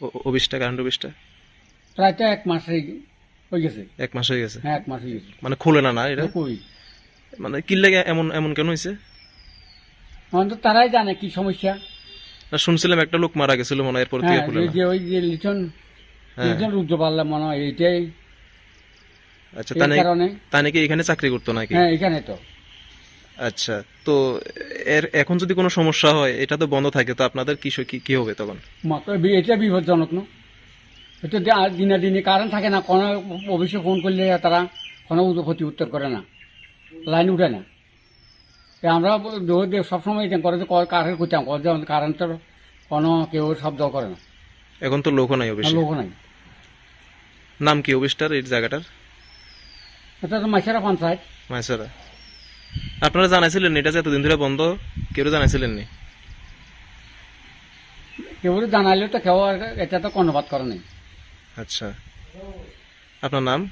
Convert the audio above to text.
অফিসটা কারেন্ট অফিসটা? এক মাস হয়ে- গেছে। এক মাস হয়ে গেছে? হ্যাঁ এক মাস হয়ে গেছে। মানে খুলে না না এটা? কই মানে কি লাগে এমন এমন কেন হয়েছে? তো তারাই জানে কি সমস্যা। না শুনছিলাম একটা লোক মারা গেছিল মনে হয় এরপর থেকে হ্যাঁ খুলে না। যে ওই যে লিটন হ্যাঁ। লিটন রুদ্র পাল্লা মনে হয় এইটাই। আচ্ছা তা নাকি এখানে চাকরি করতো নাকি? হ্যাঁ এখানে তো। আচ্ছা তো এর এখন যদি কোনো সমস্যা হয় এটা তো বন্ধ থাকে তো আপনাদের কি কি- কি হবে তখন? মাত্র এটা বিপজ্জনক না। এটা দিনে দিনে কারেন্ট থাকে না কোনো অফিসে ফোন করলে তারা কোনো ক্ষতি উত্তর করে না। লাইন উঠে না। আমরা সবসময় এটা করে যে কারেন্ট করতাম কারেন্টের কোনো কেউ শব্দ করে না। এখন তো লোকও নাই অফিসে। লোক নাই। নাম কি অফিসটার এই জায়গাটার? এটা তো মাইসারা পঞ্চায়েত। মাইসারা। আপনারা জানাইছিলেন এটা যে এতদিন ধরে বন্ধ কেউ জানাইছিলেন নি? কেউ জানাইলেও তো কেউ আর এটা তো কর্ণপাত করে নাই। আচ্ছা। আপনার নাম?